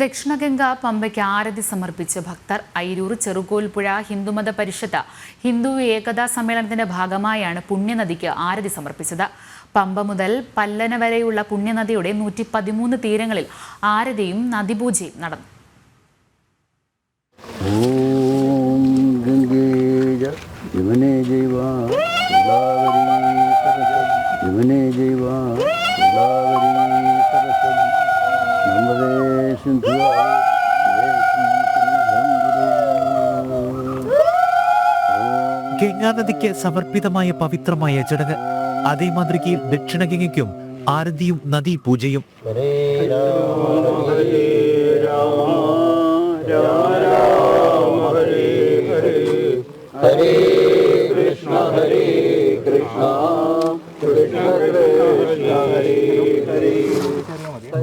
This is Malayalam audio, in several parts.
ദക്ഷിണഗംഗ പമ്പയ്ക്ക് ആരതി സമർപ്പിച്ച് ഭക്തർ അയിരൂർ ചെറുകോൽപ്പുഴ ഹിന്ദുമത പരിഷത്ത് ഹിന്ദു ഏകതാ സമ്മേളനത്തിന്റെ ഭാഗമായാണ് പുണ്യനദിക്ക് ആരതി സമർപ്പിച്ചത്. പമ്പ മുതൽ പല്ലന വരെയുള്ള പുണ്യനദിയുടെ നൂറ്റി പതിമൂന്ന് തീരങ്ങളിൽ ആരതിയും നദിപൂജയും നടന്നു. യമുനേ ജൈവാ ജൈവ ഗംഗാനദിക്ക് സമർപ്പിതമായ പവിത്രമായ ചടങ്ങ് അതേ മാതൃകയിൽ ദക്ഷിണ ഗംഗയ്ക്കും ആരതിയും നദീ പൂജയും.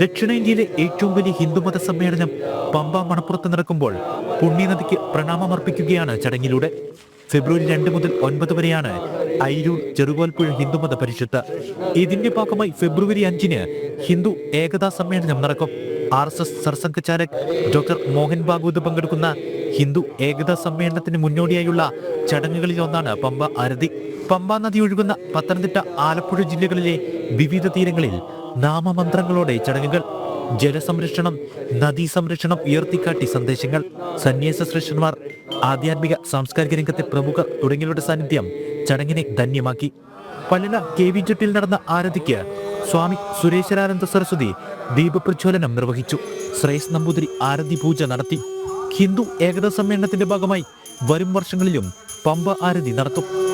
ദക്ഷിണേന്ത്യയിലെ ഏറ്റവും വലിയ ഹിന്ദുമത സമ്മേളനം പമ്പ മണപ്പുറത്ത് നടക്കുമ്പോൾ പുണ്യനദിക്ക് പ്രണാമമർപ്പിക്കുകയാണ് ചടങ്ങിലൂടെ. ഫെബ്രുവരി രണ്ട് മുതൽ ഒൻപത് വരെയാണ് അയിരൂർ ചെറുകോൽപ്പുഴ ഹിന്ദുമത പരിഷത്ത്. ഇതിന്റെ ഭാഗമായി ഫെബ്രുവരി അഞ്ചിന് ഹിന്ദു ഏകതാ സമ്മേളനം നടക്കും. ആർ എസ് എസ് സർസംഘചാലക് ഡോക്ടർ മോഹൻ ഭാഗവത് പങ്കെടുക്കുന്ന ഹിന്ദു ഏകതാ സമ്മേളനത്തിന് മുന്നോടിയായുള്ള ചടങ്ങുകളിൽ ഒന്നാണ് പമ്പ അരതി പമ്പ നദി ഒഴുകുന്ന പത്തനംതിട്ട ആലപ്പുഴ ജില്ലകളിലെ വിവിധ തീരങ്ങളിൽ നാമമന്ത്രങ്ങളോടെ ചടങ്ങുകൾ ജലസംരക്ഷണം നദീ സംരക്ഷണം ഉയർത്തിക്കാട്ടി സന്ദേശങ്ങൾ സന്യാസ ശ്രേഷ്ഠന്മാർ ആധ്യാത്മിക സാംസ്കാരിക രംഗത്തെ പ്രമുഖർ തുടങ്ങിയവരുടെ സാന്നിധ്യം ചടങ്ങിനെ ധന്യമാക്കി. പല്ലന കെ വി ജെട്ടിൽ നടന്ന ആരതിക്ക് സ്വാമി സുരേശ്വരാനന്ദ സരസ്വതി ദീപപ്രജ്വലനം നിർവഹിച്ചു. ശ്രേയസ് നമ്പൂതിരി ആരതി പൂജ നടത്തി. ഹിന്ദു ഏകതാ സമ്മേളനത്തിന്റെ ഭാഗമായി വരും വർഷങ്ങളിലും പമ്പ ആരതി നടത്തും.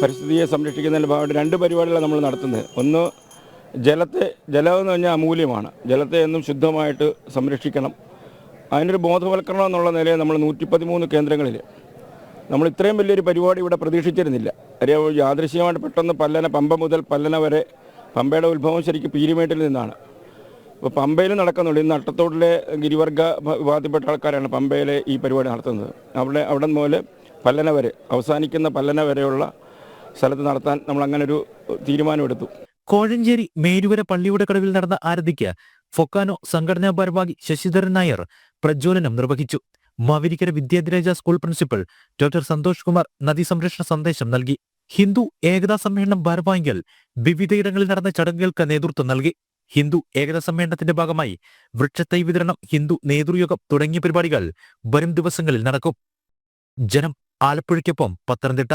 പരിസ്ഥിതിയെ സംരക്ഷിക്കുന്നതിന്റെ ഭാഗമായിട്ട് രണ്ട് പരിപാടികളാണ് നമ്മൾ നടത്തുന്നത്. ഒന്ന് ജലത്തെ ജലമെന്ന് പറഞ്ഞാൽ അമൂല്യമാണ്. ജലത്തെ എന്നും ശുദ്ധമായിട്ട് സംരക്ഷിക്കണം. അതിനൊരു ബോധവൽക്കരണം എന്നുള്ള നിലയിൽ നമ്മൾ നൂറ്റി പതിമൂന്ന് കേന്ദ്രങ്ങളിൽ നമ്മൾ ഇത്രയും വലിയൊരു പരിപാടി ഇവിടെ പ്രതീക്ഷിച്ചിരുന്നില്ല. അറിയാം യാദൃശ്യമായിട്ട് പെട്ടെന്ന് പല്ലന പമ്പ മുതൽ പല്ലന വരെ പമ്പയുടെ ഉത്ഭവം ശരിക്കും പീരിമേട്ടിൽ നിന്നാണ്. അപ്പോൾ പമ്പയിൽ നടക്കുന്നുണ്ട്. ഇന്ന് അട്ടത്തോട്ടിലെ ഗിരിവർഗ വിഭാഗത്തിൽപ്പെട്ട ആൾക്കാരാണ് പമ്പയിലെ ഈ പരിപാടി നടത്തുന്നത്. അവിടെ അവിടെ മുതൽ പല്ലന വരെ അവസാനിക്കുന്ന പല്ലന വരെയുള്ള സ്ഥലത്ത് നടത്താൻ നമ്മൾ അങ്ങനെ ഒരു തീരുമാനമെടുത്തു. കോഴഞ്ചേരി മേരുവര പള്ളിയുടെ കടവിൽ നടന്ന ആരതിക്ക് ഫൊക്കാനോ സംഘടനാ ഭാരവാഹി ശശിധരൻ നായർ പ്രജ്വലനം നിർവഹിച്ചു. Mavelikkara Vidyadhiraja school principal doctor Santhosh Kumar നദീ സംരക്ഷണ സന്ദേശം നൽകി. ഹിന്ദു ഏകതാ സമ്മേളനം ഭാരവാഹികൾ വിവിധയിടങ്ങളിൽ നടന്ന ചടങ്ങുകൾക്ക് നേതൃത്വം നൽകി. ഹിന്ദു ഏകതാ സമ്മേളനത്തിന്റെ ഭാഗമായി വൃക്ഷത്തൈ വിതരണം ഹിന്ദു നേതൃയോഗം തുടങ്ങിയ പരിപാടികൾ വരും ദിവസങ്ങളിൽ നടക്കും. ജനം ആലപ്പുഴയ്ക്കൊപ്പം പത്തനംതിട്ട